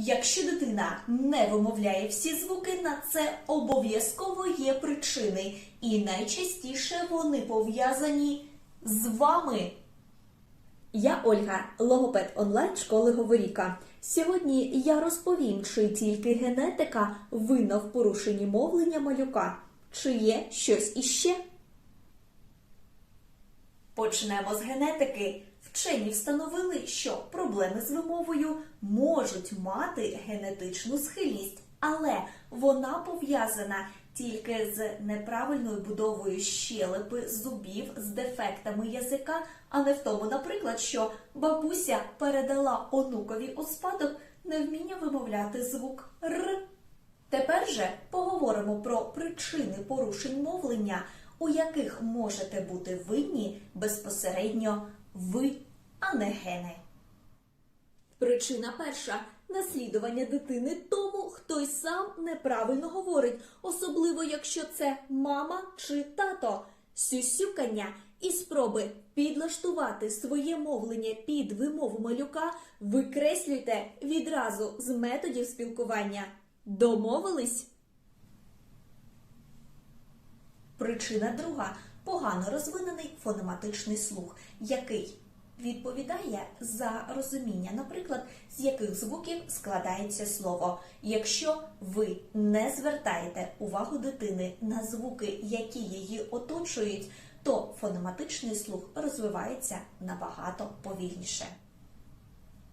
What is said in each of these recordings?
Якщо дитина не вимовляє всі звуки, на це обов'язково є причини, і найчастіше вони пов'язані з вами. Я Ольга, логопед онлайн школи Говоріка. Сьогодні я розповім, чи тільки генетика винна в порушенні мовлення малюка, чи є щось іще. Почнемо з генетики. Вчені встановили, що проблеми з вимовою можуть мати генетичну схильність, але вона пов'язана тільки з неправильною будовою щелепи, зубів, з дефектами язика, а не в тому, наприклад, що бабуся передала онукові у спадок невміння вимовляти звук Р. Тепер же поговоримо про причини порушень мовлення, у яких можете бути винні безпосередньо ви, а не гени. Причина перша наслідування дитини тому, хто й сам неправильно говорить, особливо якщо це мама чи тато. Сюсюкання і спроби підлаштувати своє мовлення під вимову малюка викреслюйте відразу з методів спілкування. Домовились? Причина друга погано розвинений фонематичний слух, який відповідає за розуміння, наприклад, з яких звуків складається слово. Якщо ви не звертаєте увагу дитини на звуки, які її оточують, то фонематичний слух розвивається набагато повільніше.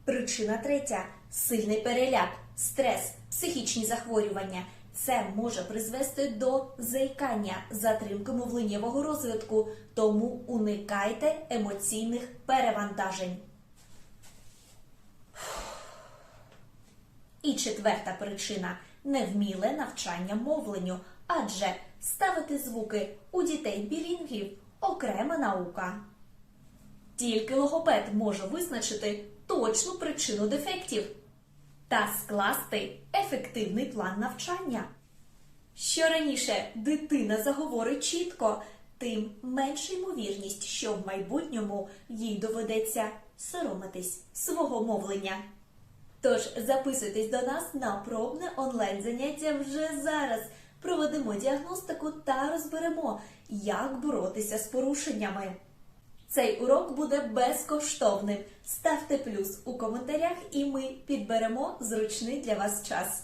Причина третя сильний переляк, стрес, психічні захворювання. Це може призвести до заїкання, затримки мовленнєвого розвитку, тому уникайте емоційних перевантажень. І четверта причина невміле навчання мовленню, адже ставити звуки у дітей білінгів окрема наука. Тільки логопед може визначити точну причину дефектів та скласти ефективний план навчання. Що раніше дитина заговорить чітко, тим менша ймовірність, що в майбутньому їй доведеться соромитись свого мовлення. Тож записуйтесь до нас на пробне онлайн заняття вже зараз. Проведемо діагностику та розберемо, як боротися з порушеннями. Цей урок буде безкоштовним. Ставте плюс у коментарях, і ми підберемо зручний для вас час.